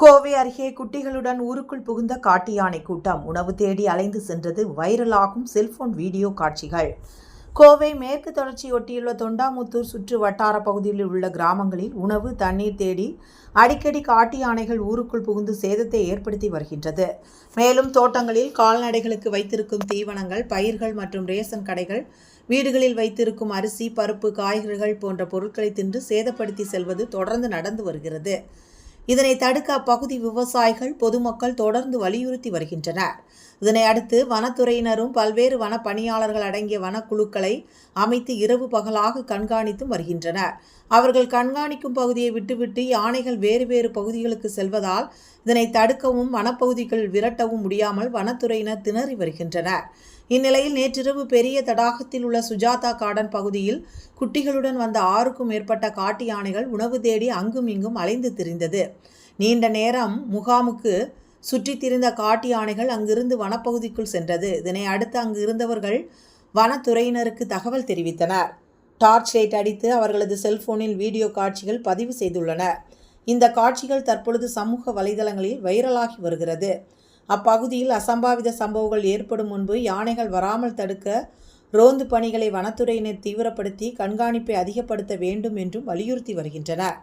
கோவை அருகே குட்டிகளுடன் ஊருக்குள் புகுந்த காட்டு யானை கூட்டம் உணவு தேடி அலைந்து சென்றது வைரலாகும் செல்போன் வீடியோ காட்சிகள். கோவை மேற்கு தொடர்ச்சியொட்டியுள்ள தொண்டாமுத்தூர் சுற்று வட்டார பகுதியில் உள்ள கிராமங்களில் உணவு தண்ணீர் தேடி அடிக்கடி காட்டு யானைகள் ஊருக்குள் புகுந்து சேதத்தை ஏற்படுத்தி வருகின்றது. மேலும் தோட்டங்களில் கால்நடைகளுக்கு வைத்திருக்கும் தீவனங்கள் பயிர்கள் மற்றும் ரேஷன் கடைகள் வீடுகளில் வைத்திருக்கும் அரிசி பருப்பு காய்கறிகள் போன்ற பொருட்களை தின்று சேதப்படுத்தி செல்வது தொடர்ந்து நடந்து வருகிறது. இதனை தடுக்க அப்பகுதி விவசாயிகள் பொதுமக்கள் தொடர்ந்து வலியுறுத்தி வருகின்றனர். இதனை அடுத்து வனத்துறையினரும் பல்வேறு வன பணியாளர்கள் அடங்கிய வனக்குழுக்களை அமைத்து இரவு பகலாக கண்காணித்தும் வருகின்றனர். அவர்கள் கண்காணிக்கும் பகுதியை விட்டுவிட்டு யானைகள் வேறு வேறு பகுதிகளுக்கு செல்வதால் இதனை தடுக்கவும் வனப்பகுதிகள் விரட்டவும் முடியாமல் வனத்துறையினர் திணறி வருகின்றனர். இந்நிலையில் நேற்றிரவு பெரிய தடாகத்தில் உள்ள சுஜாதா கார்டன் பகுதியில் குட்டிகளுடன் வந்த ஆறுக்கும் மேற்பட்ட காட்டு யானைகள் உணவு தேடி அங்கும் இங்கும் அலைந்து திரிந்தது. நீண்ட நேரம் முகாமுக்கு சுற்றித் திரிந்த காட்டு யானைகள் அங்கிருந்து வனப்பகுதிக்குள் சென்றது. இதனை அடுத்து அங்கு இருந்தவர்கள் வனத்துறையினருக்கு தகவல் தெரிவித்தனர். டார்ச் லைட் அடித்து அவர்களது செல்போனில் வீடியோ காட்சிகள் பதிவு செய்துள்ளனர் இந்த காட்சிகள் தற்பொழுது சமூக வலைதளங்களில் வைரலாகி வருகிறது. அப்பகுதியில் அசம்பாவித சம்பவங்கள் ஏற்படும் முன்பு யானைகள் வராமல் தடுக்க ரோந்து பணிகளை வனத்துறையினர் தீவிரப்படுத்தி கண்காணிப்பை அதிகப்படுத்த வேண்டும் என்றும் வலியுறுத்தி வருகின்றனர்.